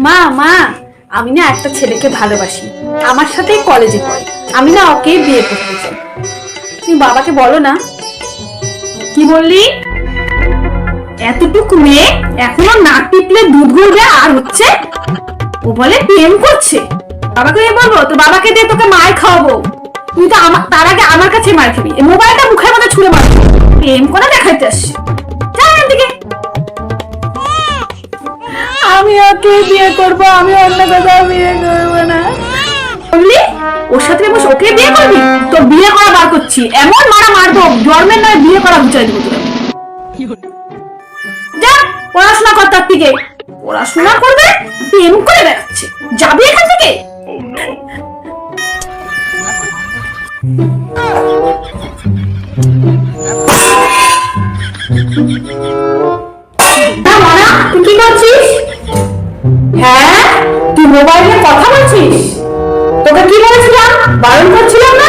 মা মা, আমি না একটা ছেলেকে ভালোবাসি। আমার সাথেই কলেজে পড়ে। আমি না ওকে বিয়ে করতে চাই। তুমি বাবাকে বলো না। কি বললি? এতটুকু মেয়ে এখনও নাক টিপলে দুধ গড়বে আর হচ্ছে ও বলে প্রেম করছে। বাবাকে আমি বলব, তো বাবাকে দিয়ে তোকে মার খাওয়াবো। তুই তো আমার তার আগে আমার কাছে মার খাবি। মোবাইলটা মুখের মধ্যে ছুঁড়ে মারবি প্রেম করে দেখাইতে আসছে। আমি ওকে বিয়ে করব? আমি অন্য কোথাও বিয়ে করব না। বললি? ওর সাথে বসে, ওকে বিয়ে করবি? তো বিয়ে করা বার করছি। এমন মারা মারবো, জন্মের নয় বিয়ে করা বুঝাই দেবো যা, পড়াশোনা কর তার থেকে। পড়াশোনা করবে, প্রেম করে বেড়াচ্ছে। যাবি এখান থেকে? কি করছিস? হ্যাঁ? তুই মোবাইলে কথা বলছিস? তোকে কি বলেছিলাম? বারণ করছিলাম না?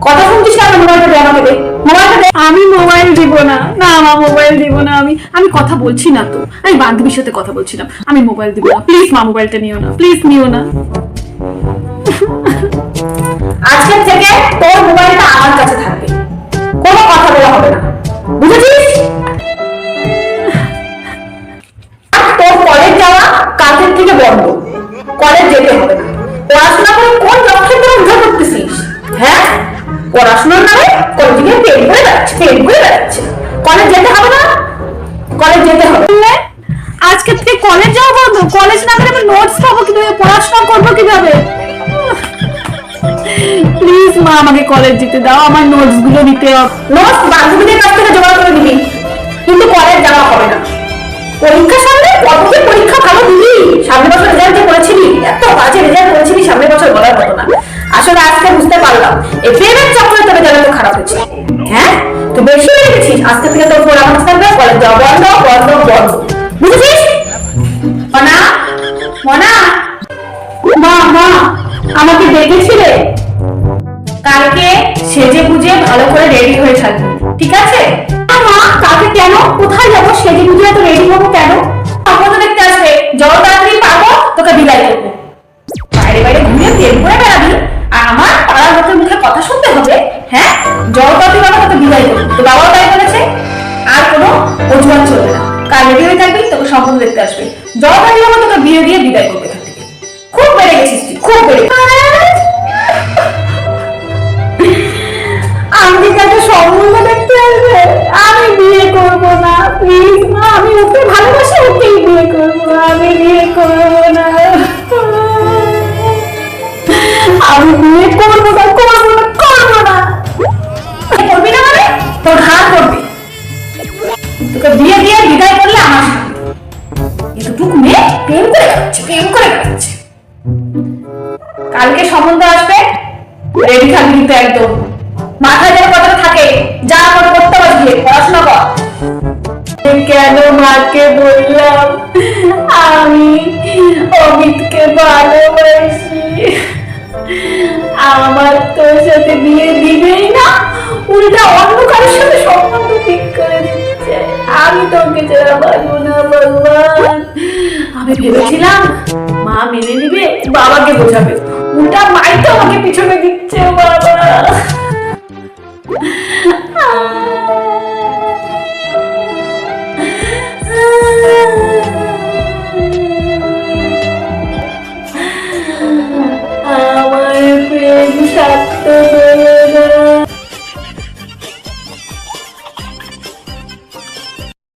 কথা শুনছিস না মোবাইলটা দে আমাকে দে মোবাইলটা দে। আমি মোবাইল দিব না। না আমার মোবাইল দিব না আমি। আমি কথা বলছি না তো। আমি বান্ধবীর সাথে কথা বলছিলাম। আমি মোবাইল দিব না। প্লিজ মা মোবাইলটা নিও না। প্লিজ নিও না। আজকের থেকে তোর মোবাইলটা পড়াশোনার নামে কলেজে গিয়ে পেন করে বেড়াচ্ছে পেন করে বেড়াচ্ছে। কলেজ যেতে হবে না? কলেজ যেতে হবে। আজকে থেকে কলেজ যাওয়া বন্ধ কলেজ না গেলে আমি নোটস পাবো কীভাবে পড়াশোনা করব কীভাবে? প্লিজ মা আমাকে কলেজ যেতে দাও আমার নোটসগুলো নিতে হবে। নোটস বান্ধবীদের কাছ থেকে জোগাড় করে দিবি কিন্তু কলেজ যাওয়া হবে না। পরীক্ষা সামনে কত পরীক্ষা ভালো দিলি সামনে বছর রেজাল্ট যে করেছিলি এত বাজে রেজাল্ট করেছিলি সামনের বছর বলার মতো না। আসলে আজকে বুঝতে পারলাম। এই প্রেমের চক্রে তোর রেজাল্ট তো খারাপ হয়েছে। হ্যাঁ? তুই বেশি হয়ে গেছিস? আজকে থেকে তোর ফোন আমার থাকবে। কলেজ যাওয়া বন্ধ বন্ধ বন্ধ বুঝেছিস? মনা? মনা? মা মা, আমাকে ডেকেছিলে? কালকে সেজে গুজে ভালো করে রেডি হয়ে থাকবি। ঠিক আছে? হ্যাঁ যত তাড়াতাড়ি পারব তোকে বিদায় করব তো বাবাও তাই বলেছে, আর কোনো অজুহাত চলবে না। কাল রেডি হয়ে থাকবি, তোকে সম্পূর্ণ দেখতে আসবে। তাড়াতাড়ি পারব তোকে বিয়ে দিয়ে বিদায় করবে খুব বেড়ে গেছিস তুই, খুব বেড়ে আমি কাছে সম্বন্ধ দেখতে আসবে? আমি বিয়ে করব না প্লিজ মা, আমি ওকে ভালোবাসি, ওকেই বিয়ে করব। আমি বিয়ে করব না। আমি তোকে বিয়ে দিয়ে বিদায় করলে আমার এতটুকু মেয়ে প্রেম করে যাচ্ছে প্রেম করে যাচ্ছে কালকে সম্বন্ধ আসবে রেডি থাকবি কিন্তু একদম। মাথায় যেন কথাটা থাকে, যা করে করতে পারবি পড়াশোনা কর। কেন মাকে বললাম, আমি অমিতকে ভালোবাসি। আমার তোর সাথে বিয়ে দিবেই না, উল্টা অন্য কারোর সাথে সম্বন্ধ ঠিক করে দিচ্ছে। আমি তোকে পারব না, ভগবান। আমি ভেবেছিলাম মা মেনে নিবে, বাবাকে বোঝাবে। উল্টা মাই তো আমাকে পিছনে দিচ্ছে